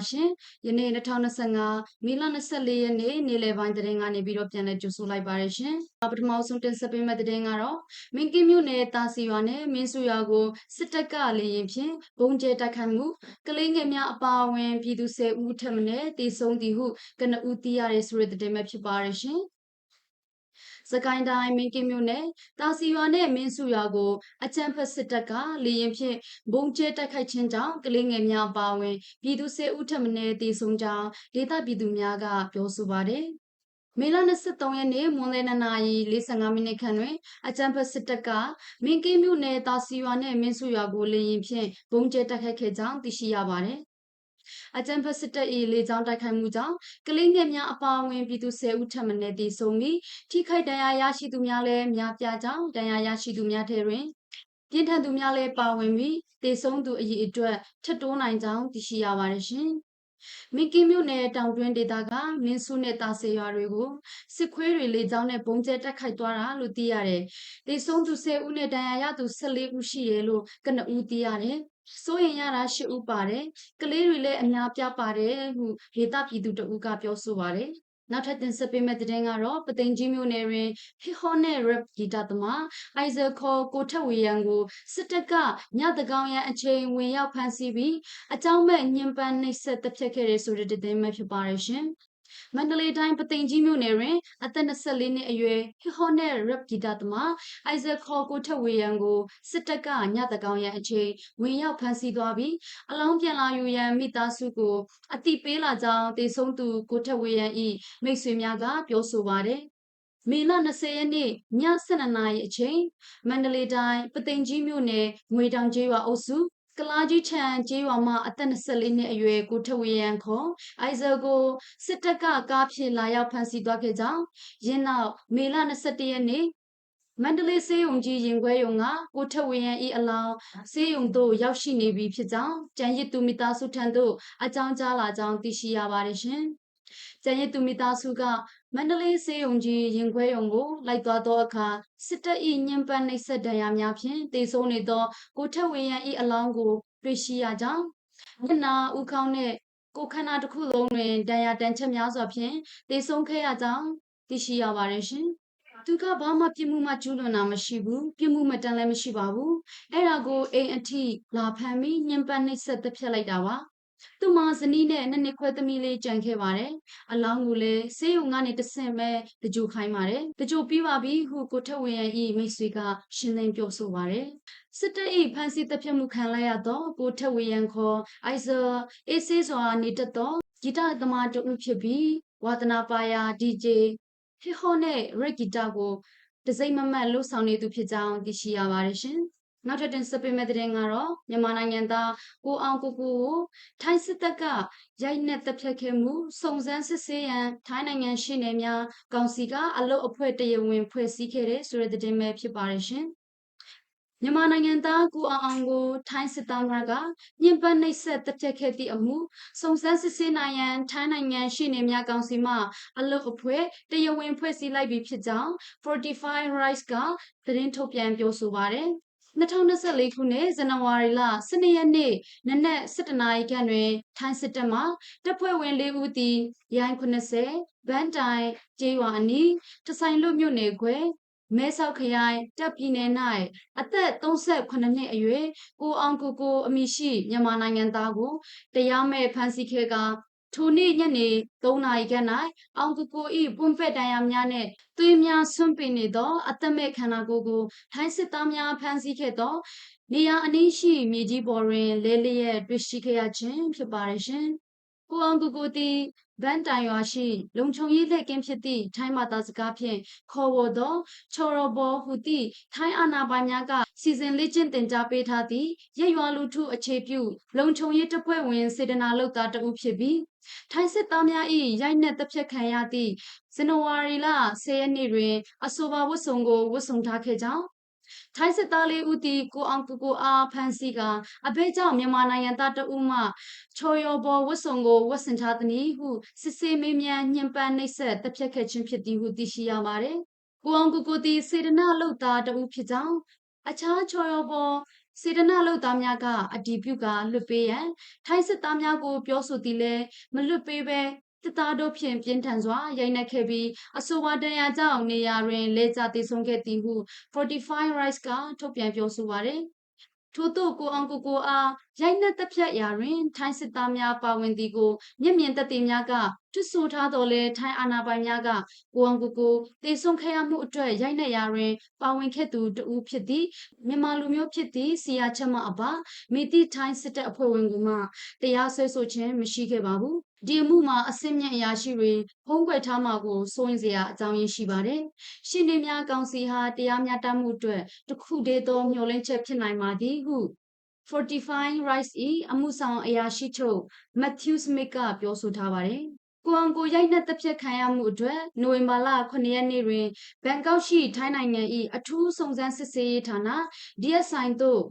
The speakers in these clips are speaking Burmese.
အားလုံးပဲမင်္ဂလာပါရှင်။ယနေ့2025မေလ24ရက်နေ့နေ့လယ်ပိုင်းသတင်းကနေပြီးတော့ပြန်လည်ကြိုဆိုလိုက်ပါရရှင်။ပထမဆုံးတင်ဆက်ပေးမယ့်သတင်းကတော့မင်းကင်းမြို့နယ်တာစီရွာနဲ့မင်းစုရွာကိုစစ်တပ်ကလေရင်ဖြင့်ဘုံကျဲတိုက်ခိုက်မှုကလေးငယ်များအပါအဝင် ပြည်သူ10ဦးထက်မနည်းတေဆုံးသည်ဟုကနဦးသိရတဲ့ဆိုတဲ့သတင်းပဲဖြစ်ပါရရှင်။ စကိုင်းတိုင်းမင်းကင်းမြို့နယ်တာစီရွာနဲ့မင်းစုရွာကိုအကြမ်းဖက်စစ်တပ်ကလေရင်ဖြင့်ဘုံကျဲတိုက်ခိုက်ခြင်းကြောင့်ကလေးငယ်များပါဝင်ပြည်သူ၁၀ဦးထက်မနည်းသေဆုံးကြောင်းဒေသပြည်သူများကပြောဆိုပါတယ်။မေလ23ရက်နေ့မွန်လယ်2နာရီ45မိနစ်ခန့်တွင်အကြံဖက်စစ်တပ်ကမင်းကင်းမြို့နယ်တာစီရွာနဲ့မင်းစုရွာကိုလေရင်ဖြင့်ဘုံကျဲတိုက်ခိုက်ခဲ့ကြောင်းသိရှိရပါတယ် အကြံဖက်စစ်တပ်၏လေကြောင်းတိုက်ခိုက်မှုကြောင့်ကလေးငယ်များအပါအဝင်ပြည်သူ10ဦးထပ်မံတည်ဆုံပြီးထိခိုက်ဒဏ်ရာရရှိသူများလည်းများပြားကြောင်းဒဏ်ရာရရှိသူများထဲတွင်ပြင်းထန်သူများလည်းပါဝင်ပြီးတည်ဆုံသူအရေအတွက်ထပ်တိုးနိုင်ကြောင်းသိရှိရပါတယ်ရှင်။မီကီမြို့နယ်တောင်တွင်းဒေသကမင်းစုနဲ့တာဆေရွာတွေကိုစစ်ခွေးတွေလေကြောင်းနဲ့ပုံကျဲတက်ခိုက်သွားတာလို့သိရတယ်။ဒေဆုံးသူ10ဦးနဲ့ဒဏ်ရာရသူ14ဦးရှိရလို့ကနဦးသိရတယ်။ စိုးရင်ရတာ၈ဦးပါတယ်ကလေးတွေလည်းအများပြပါတယ်ဟုဒေသပြည်သူတဦးကပြောဆိုပါတယ်နောက်ထပ်တင်ဆက်ပေးမယ့်သတင်းကတော့ပသိမ်ကြီးမြို့နယ်တွင်ဟီဟောနဲ့ rap ဂီတသမားအိုက်ဇာခေါ်ကိုထက်ဝေရန်ကိုစစ်တပ်ကညတကောင်ရန်အချိန်ဝင်ရောက်ဖမ်းဆီးပြီးအကြောင်းမဲ့ညှဉ်းပန်းနှိပ်စက်တပ်ဖြတ်ခဲ့တဲ့ဆိုတဲ့သတင်းပဲဖြစ်ပါတယ်ရှင်။ မန္တလေးတိုင်းပသိမ်ကြီးမြို့နယ်တွင်အသက်24နှစ်အရွယ်ဟီဟော့နဲ့ရပ်ဂီတသမားအိုက်ဇက်ခေါ်ကိုထက်ဝေရန်ကိုစစ်တပ်ကညတကောင်ရန်အချိန်ဝင်ရောက်ဖမ်းဆီးသွားပြီးအလောင်းပြန်လာယူရန်မိသားစုကိုအတိပေးလာကြောင်းတေဆုံးသူကိုထက်ဝေရန်၏မိတ်ဆွေများကပြောဆိုပါတယ်မေလ20ရက်နေ့ည7:00နာရီအချိန်မန္တလေးတိုင်းပသိမ်ကြီးမြို့နယ်ငွေတောင်ကျေးရွာအုပ်စု ကလာကြီးချန်ကျေးရွာမှာအသက်24နှစ်အရွယ်ကိုထဝေရန်ခေါ်အိုက်ဇာကိုစစ်တပ်ကကားဖြင့်လာရောက်ဖမ်းဆီးသွားခဲ့ကြောင်းရင်းနောက်မေလ21ရက်နေ့မန္တလေးစေယုံကြီးရင်ခွဲယုံကကိုထဝေရန်ဤအလောင်းစေယုံသို့ရောက်ရှိနေပြီဖြစ်ကြောင်းကြံရစ်သူမိသားစုထံသို့အကြောင်းကြားလာကြောင်းသိရှိရပါတယ်ရှင်။ကြံရစ်သူမိသားစုက မန္တလေးစေယုံကြီးရင်ခွဲယုံကိုလိုက်သွားသောအခါစစ်တပ်၏ညှဉ်းပန်းနှိပ်စက်ဒဏ်ရာများဖြင့်တေဆုံးနေသောကိုထက်ဝေရန်၏အလောင်းကိုတွေ့ရှိရကြောင်းမျက်နာဥခေါင်းနှင့်ကိုယ်ခန္ဓာတစ်ခုလုံးတွင်ဒဏ်ရာတန်ချက်များစွာဖြင့်တေဆုံးခဲ့ရကြောင်းသိရှိရပါတယ်ရှင်။သူကဘာမှပြစ်မှုမှကျူးလွန်တာမရှိဘူးပြစ်မှုမတန်လည်းမရှိပါဘူးအဲ့ဒါကိုအိမ်အထိလာဖမ်းပြီးညှဉ်းပန်းနှိပ်စက်တပ်ဖြတ်လိုက်တာပါ သူမဇနီးနဲ့နှစ်နှစ်ခွဲသမီးလေးကြံခဲ့ပါတယ်။အလောင်းကိုလည်းဆေးရုံကနေတဆင့်ပဲတကြိုခိုင်းပါတယ်။တကြိုပြီးပါပြီဟုကိုထက်ဝေရန်ဤမိတ်ဆွေကရှင်းလင်းပြောဆိုပါတယ်။စစ်တပ်၏ဖမ်းဆီးတပ်ဖြတ်မှုခံလိုက်ရသောကိုထက်ဝေရန်ခေါ်အိုက်ဇာအေးဆေးစွာနေတတ်သောဂီတသမားတဦးဖြစ်ပြီးဝါသနာပါယာ DJ ဟီဟိုနဲ့ရက်ဂီတကိုတစိမ့်မမတ်လှုပ်ဆောင်နေသူဖြစ်ကြောင်းသိရှိရပါတယ်ရှင်။ နောက်ထပ်တင်ဆက်ပေးမယ့်သတင်းကတော့မြန်မာနိုင်ငံသားကိုအောင်ကိုကိုကိုထိုင်းစစ်တပ်ကရိုက်နှက်တပ်ဖြတ်ခဲ့မှုစုံစမ်းစစ်ဆေးရန်ထိုင်းနိုင်ငံရှေ့နေများကောင်စီကအလုတ်အဖွဲ့တရဝင်ဖွဲ့စည်းခဲ့တဲ့ဆိုတဲ့သတင်းပဲဖြစ်ပါတယ်ရှင်မြန်မာနိုင်ငံသားကိုအောင်အောင်ကိုထိုင်းစစ်သားများကညှဉ်းပန်းနှိပ်စက်တပ်ဖြတ်ခဲ့သည့်အမှုစုံစမ်းစစ်ဆေးနိုင်ရန်ထိုင်းနိုင်ငံရှေ့နေများကောင်စီမှအလုတ်အဖွဲ့တရဝင်ဖွဲ့စည်းလိုက်ပြီးဖြစ်ကြောင်း Fortify Rights ကသတင်းထုတ်ပြန်ပြောဆိုပါတယ်။ 2024ခုနှစ်ဇန်နဝါရီလ12ရက်နေ့နနက်7:00နာရီခန့်တွင် ထိုင်းစစ်တပ်မှတပ်ဖွဲ့ဝင်၄ဦးသည်ရိုင်း80ဗန်တိုင်ကျေးရွာအနီးတဆိုင်လွတ်မြို့နယ်ခွဲမဲဆောက်ခရိုင်တပ်ပြည်နယ်၌အသက်38နှစ်အရွယ်ကိုအောင်ကိုကိုအမိရှိမြန်မာနိုင်ငံသားကိုတရားမဲ့ဖမ်းဆီးခဲ့က ထိုနေ့ညနေ3နာရီခန့်၌အောင်ကိုကို၏ပွန့်ဖက်တန်ရာများနှင့်သွေးများဆွန့်ပင်နေသောအသက်မဲ့ခန္ဓာကိုယ်ကိုထိုင်းစစ်သားများဖမ်းဆီးခဲ့သောနေရာအနီးရှိမြေကြီးပေါ်တွင်လဲလျက်တွေ့ရှိခဲ့ရခြင်းဖြစ်ပါရဲ့ရှင်။ ကိုအောင်ကိုကိုသည်ဗန်တိုင်ရွာရှိ လုံခြုံရေးလက်ကင်းဖြစ်သည့်ထိုင်းမာတာစကားဖြင့်ခေါ်ဝေါ်သောချော်ရဘောဟူသည့်ထိုင်းအာဏာပိုင်များကစီစဉ်လေ့ကျင့်သင်ကြားပေးထားသည့်ရက်ရွာလူထုအခြေပြုလုံခြုံရေးတပ်ဖွဲ့ဝင်စေတနာလုပ်သားတဦးဖြစ်ပြီးထိုင်းစစ်သားများ၏ရိုက်နှက်တပ်ဖြတ်ခံရသည့်ဇန်နဝါရီလ10ရက်နေ့တွင် အဆိုပါဝတ်စုံကိုဝတ်စုံထားခဲ့ကြောင်း ထိုင်းစစ်သားလေးဦးတီကိုအောင်ကိုကိုအားဖမ်းဆီးကအဘဲကြောင့်မြန်မာနိုင်ငံသားတဦးမှချော်ရော်ဘော်ဝတ်စုံကိုဝတ်ဆင်ထားသည်ဟုစစ်ဆေးမေးမြန်းညှဉ်းပန်းနှိပ်စက်တပ်ဖြတ်ခဲ့ခြင်းဖြစ်သည်ဟုသိရှိရပါတယ်။ကိုအောင်ကိုကိုတီစေတနာလုတ်သားတဦးဖြစ်ကြောင်းအခြားချော်ရော်ဘော်စေတနာလုသားများကအတီးပြုကလွတ်ပေးရန်ထိုင်းစစ်သားများကိုပြောဆိုသည်လဲမလွတ်ပေးဘဲ တစ်သားတို့ဖြင့်ပြင်းထန်စွာရိုက်နှက်ခဲ့ပြီးအဆိုပါတရားကြောင့်နေရာတွင်လေကျတည်ဆုံးခဲ့သည်ဟု45 rights ကထုတ်ပြန်ပြောဆိုပါတယ်ထို့သို့ကိုအောင်ကိုကိုအားရိုက်နှက်တပ်ဖြတ်ရာတွင် ထိုင်းစစ်သားများပါဝင်သည်ကိုမျက်မြင်သက်သေများကထွဆိုထားတော်လဲထိုင်းအာဏာပိုင်များကကိုအောင်ကိုကိုတေဆုံးခဲ့ရမှုအတွက်ရိုက်နှက်ရာတွင် ပါဝင်ခဲ့သူတဦးဖြစ်သည့်မြန်မာလူမျိုးဖြစ်သည့်စီယာချက်မအပါမိတိထိုင်းစစ်တပ်အဖွဲ့ဝင်ကမှတရားစွဲဆိုခြင်းမရှိခဲ့ပါဘူး ဒီအမှုမှာအစင်းမြင့်အရာရှိတွေဖုံးကွယ်ထားမှာကိုစိုးရင်စရာအကြောင်းရင်းရှိပါတယ်။ရှင်နေများကောင်စီဟာတရားမျှတမှုအတွက်တခုတည်းသောမျှော်လင့်ချက်ဖြစ်နိုင်ပါသည်ဟု Fortifying Rights ၏အမှုဆောင်အရာရှိချုပ် Matthew Smith ကပြောဆိုထားပါတယ်။ကိုအောင်ကိုရိုက်နှက်တပ်ဖြတ်ခံရမှုအတွက်နိုဝင်ဘာလ9ရက်နေ့တွင်ဘန်ကောက်ရှိထိုင်းနိုင်ငံ၏အထူးစုံစမ်းစစ်ဆေးရေးဌာန DSI သို့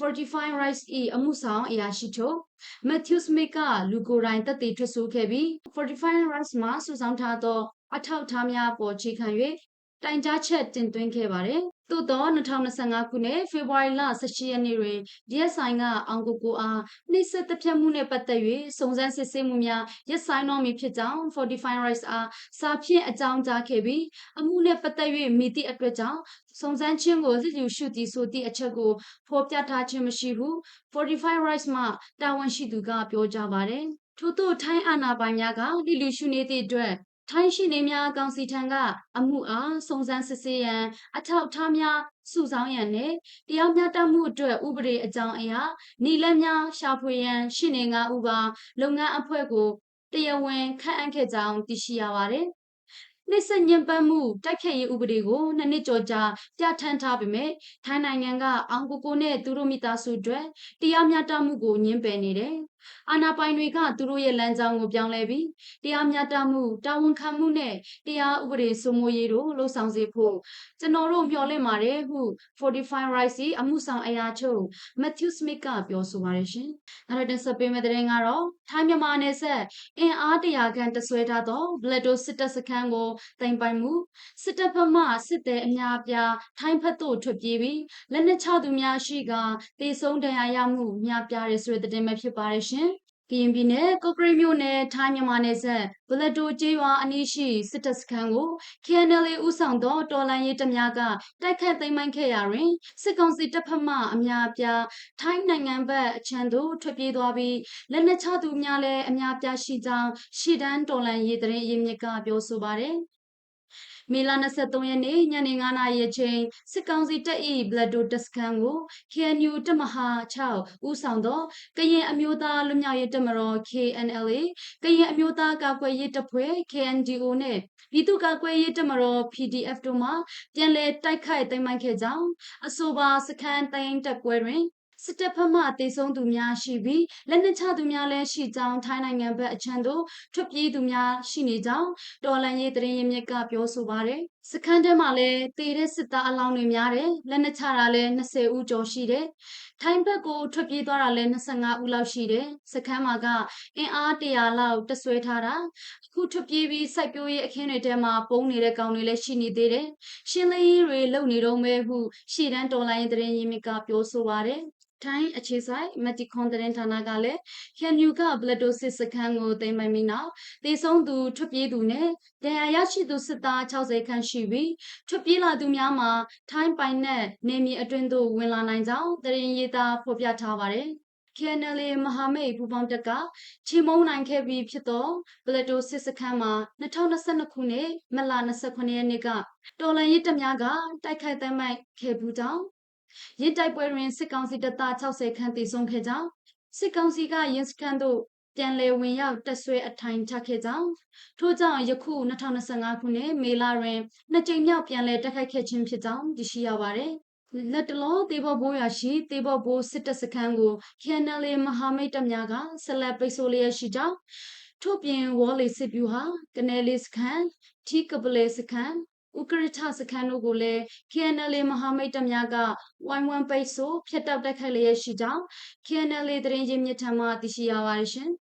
45 rights ၏အမှုဆောင်အရာရှိချုပ် Matthew Smith ကလူကိုယ်တိုင်တက်တည်ထွက်ဆိုခဲ့ပြီး45 rights မှာစုဆောင်းထားသောအထောက်အထားများပေါ်ခြေခံ၍ တိုင်ကြားချက်တင်သွင်းခဲ့ပါတယ်။သို့သော2025ခုနှစ်ဖေဖော်ဝါရီလ18ရက်နေ့တွင် DSI ကအောင်ကိုကိုအားနှိစက်တပြတ်မှုနှင့်ပတ်သက်၍စုံစမ်းစစ်ဆေးမှုများရပ်ဆိုင်းတော်မူဖြစ်ကြောင်း45 rights အားစာဖြင့်အကြောင်းကြားခဲ့ပြီးအမှုနှင့်ပတ်သက်၍မိသည့်အတွက်ကြောင့်စုံစမ်းခြင်းကိုလျှို့ရှုသည်ဆိုသည့်အချက်ကိုဖော်ပြထားခြင်းမရှိဟု45 rights မှတာဝန်ရှိသူကပြောကြားပါတယ်။ထို့သို့ထိုင်းအာဏာပိုင်များကလီလူရှုနေသည့်အတွက် ထိုင်းရှိနေများကောင်စီထံကအမှုအားစုံစမ်းစစ်ဆေးရန်အထောက်အထားများစုဆောင်းရန်နှင့်တရားမျှတမှုအတွက်ဥပဒေအကြောင်းအရာနီလန်းများရှာဖွေရန်ရှိနေငါဥပါလုပ်ငန်းအဖွဲ့ကိုတရားဝင်ခန့်အပ်ခဲ့ကြောင်းသိရှိရပါသည်နှိစက်ညံပန်းမှုတိုက်ခိုက်ရေးဥပဒေကိုနှစ်နှစ်ကျော်ကြာပြဋ္ဌာန်းထားပေမဲ့ထိုင်းနိုင်ငံကအောင်ကိုကိုနဲ့သူတို့မိသားစုတွေတရားမျှတမှုကိုညှင်းပယ်နေတယ် အာဏာပိုင်တွေက သူတို့ရဲ့လမ်းကြောင်းကိုပြောင်းလဲပြီးတရားမျှတမှုတာဝန်ခံမှုနဲ့တရားဥပဒေစိုးမိုးရေးတို့လှုံ့ဆော်စေဖို့ကျွန်တော်တို့မျှော်လင့်ပါတယ်ဟု45 rights အမှုဆောင်အရာချုပ် Matthew Smith ကပြောဆိုပါတယ်ရှင်။နောက်တစ်ဆက်ပေးမယ့်တဲ့ရင်ကတော့ထိုင်းမြန်မာနယ်စပ်အင်အားတရာခန့်တဆွဲထားသော Blado စစ်တပ်စခန်းကိုတင်ပိုင်မှုစစ်တပ်ဘက်မှစစ်သည်အများအပြားထိုင်းဘက်သို့ထွက်ပြေးပြီးလက်နက်ချသူများရှိကတေဆုံးဒဏ်ရာရမှုများပြားရဆိုတဲ့တဲ့မှာဖြစ်ပါတယ်ရှင်။ကရင်ပြည်နယ်ကော့ကရိတ်မြို့နယ်ထိုင်းမြန်မာနယ်စပ်ဘလတိုကျေးရွာအနီးရှိစစ်တပ်စခန်းကို KNL ဦးဆောင်သောတော်လန်ရေးတများကတိုက်ခတ်သိမ်းပိုက်ခဲ့ရာတွင်စစ်ကောင်စီတပ်ဖက်မှအများအပြားထိုင်းနိုင်ငံဘက်အချမ်းသို့ထွက်ပြေးသွားပြီးလက်နက်ချသူများလည်းအများအပြားရှိကြောင်းရှီဒန်တော်လန်ရေးတရင်ရင်းမြစ်ကပြောဆိုပါတယ်။ မေလ23ရက်နေ့ညနေ9:00နာရီအချိန်စစ်ကောင်စီတပ်၏ဘလက်ဒိုတက်စခန်းကို KNU တမဟာ6ဦးဆောင်သောကရင်အမျိုးသားလူမျိုးရေးတပ်မတော် KNLA ကရင်အမျိုးသားကာကွယ်ရေးတပ်ဖွဲ့ KNDO နဲ့ပြည်သူ့ကာကွယ်ရေးတပ်မတော် PDF တို့မှပြန်လည်တိုက်ခိုက်သိမ်းပိုက်ခဲ့ကြောင်းအဆိုပါစခန်းတိုင်းတပ်ကွဲတွင် စစ်တပ်ဖက်မှတေဆုံးသူများရှိပြီးလက်နက်ချသူများလည်းရှိကြောင်းထိုင်းနိုင်ငံဘက်အချမ်းသို့ထွက်ပြေးသူများရှိနေကြောင်းတော်လန်ရေးတရင်ရမြစ်ကပြောဆိုပါတယ်စခန်းထဲမှာလည်းတေတဲ့စစ်သားအလောင်းတွေများတယ်လက်နက်ချတာလည်း20ဦးကျော်ရှိတယ်ထိုင်းဘက်ကိုထွက်ပြေးသွားတာလည်း25ဦးလောက်ရှိတယ်စခန်းမှာကအင်အား100လောက်တဆွဲထားတာအခုထွက်ပြေးပြီးစိုက်ပျိုးရေးအခင်းတွေထဲမှာပုံနေတဲ့ကောင်တွေလည်းရှိနေသေးတယ်ရှင်းလင်းရေးတွေလုပ်နေတော့မဲဟုရှေ့တန်းတော်လိုင်းသတင်းရင်းမြစ်ကပြောဆိုပါတယ် ထိုင်းအခြေဆိုင်မက်တီခွန်တရင်ဌာနကလည်းဟန်ယူကဘလက်တိုစစ်စခန်းကိုသိမ်းပိုင်ပြီးနောက်တေဆုံးသူထွက်ပြေးသူနဲ့ဒဏ်ရာရရှိသူစစ်သား60ခန့်ရှိပြီးထွက်ပြေးလာသူများမှာထိုင်းပိုင်နက်နေမြေအတွင်းသို့ဝင်လာနိုင်ကြောင်းတရင်ရေးသားဖော်ပြထားပါတယ် KNLA မဟာမိတ်ပူပေါင်းတက်ကချီမုံနိုင်ခဲ့ပြီးဖြစ်သောဘလက်တိုစစ်စခန်းမှာ2022ခုနှစ်မလ29ရက်နေ့ကတော်လန်ရေးတပ်များကတိုက်ခိုက်သိမ်းပိုက်ခဲ့ဘူးကြောင်း ရစ်တိုက်ပွဲတွင်စစ်ကောင်စီတပ်သား60ခန့်သေဆုံးခဲ့ကြောင်းစစ်ကောင်စီကရင်းစခန်းသို့ပြန်လည်ဝင်ရောက်တက်ဆွဲအထိုင်ချခဲ့ကြောင်းထို့ကြောင့်ယခု2025ခုနှစ်မေလတွင်နှစ်ကြိမ်မြောက်ပြန်လည်တိုက်ခိုက်ခဲ့ခြင်းဖြစ်ကြောင်းသိရှိရပါတယ်လက်တလောတေဘောဘိုးရရှိတေဘောဘိုးစစ်တပ်စခန်းကို KNL မဟာမိတ်တပ်များကဆက်လက်ပိတ်ဆို့လျက်ရှိကြောင်းထို့ပြင်ဝေါ်လီစစ်ဗျူဟာကနေလီစခန်းထီကပလေစခန်း ဥကရထစခန်းတို့ကိုလည်း KNL မဟာမိတ်တပ်များကဝိုင်းဝန်းပိတ်ဆို့ဖျက်တောက်တိုက်ခိုက်လျက်ရှိကြောင်း KNL သတင်းရင်းမြစ်ထံမှသိရှိရပါတယ်ရှင်။